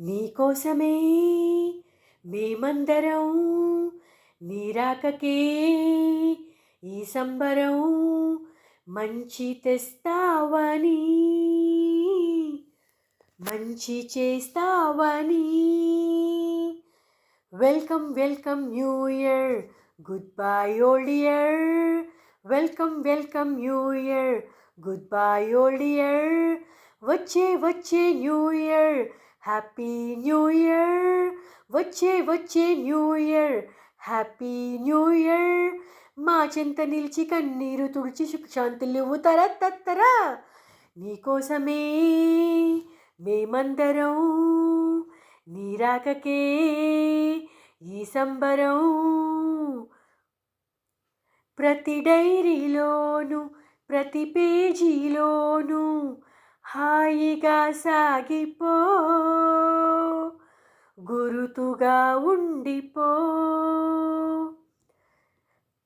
నీకోసమే మేమందరం నీరాకకే ఈ సంబరం మంచి తెస్తావని మంచి చేస్తావని. Welcome welcome new year goodbye old year. Welcome welcome new year goodbye old year. వచ్చే వచ్చే new year happy new year వచ్చే వచ్చే new year happy new year మా చింత నిలిచి కన్నీరు తుడిచి సుఖశాంతులు తర తత్తరా. నీకోసమే మేమందరం నీరాకకే ఈ సంబరం. ప్రతి డైరీలోను ప్రతి పేజీలోనూ హాయిగా సాగిపో గురుతుగా ఉండిపో.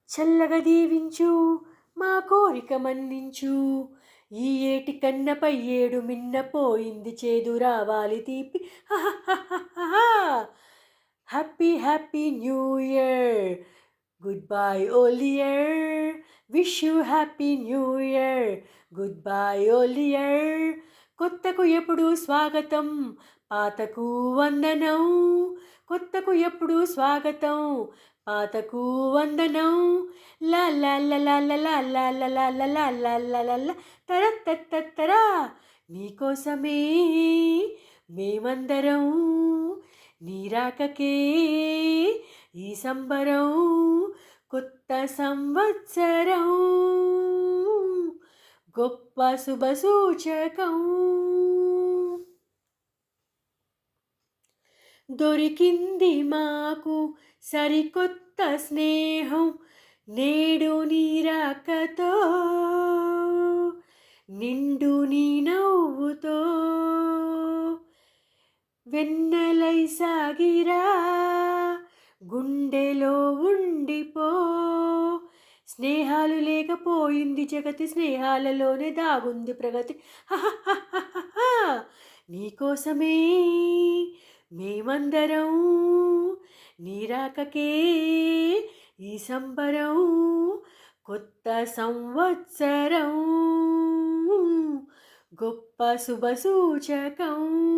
చల్లగా దీవించు మా కోరిక మన్నించు. ఈ ఏటి కన్నపై ఏడు మిన్నపోయింది చేదు రావాలి తీపి. Happy happy new year. Goodbye old year. Wish you happy new year goodbye old year కొత్తకు ఎప్పుడు స్వాగతం పాతకు వందనం కొత్తకు ఎప్పుడు స్వాగతం పాతకు వందనం లా లా లా లా లా లా లా లా లా లా లా లా లా లా తర తత్తరా నీకోసమే మేమందరం నీరాకకే ఈ సంబరం కొత్త సంవత్సరం గొప్ప శుభ సూచకం. దొరికింది మాకు సరికొత్త స్నేహం నేడు నీరాకతో నిండు నీ నవ్వుతో. వెన్నెలై సాగిరా గుండెలో ఉండిపో. స్నేహాలు లేకపోయింది జగతి స్నేహాలలోనే దాగుంది ప్రగతి. నీకోసమే మేమందరం నీరాకకే ఈ సంబరం కొత్త సంవత్సరం గొప్ప శుభ సూచకం.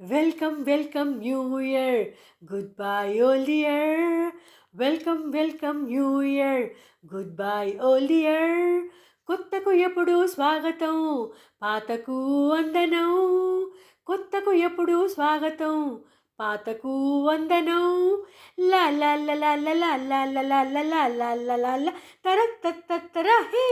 Welcome welcome new year goodbye old year welcome welcome new year goodbye old year కొత్తకు ఎప్పుడు స్వాగతం పాతకు వందనం కొత్తకు ఎప్పుడు స్వాగతం పాతకు వందనం లా లా లా లా లా లా లా లా లా లా లా లా తర తర హే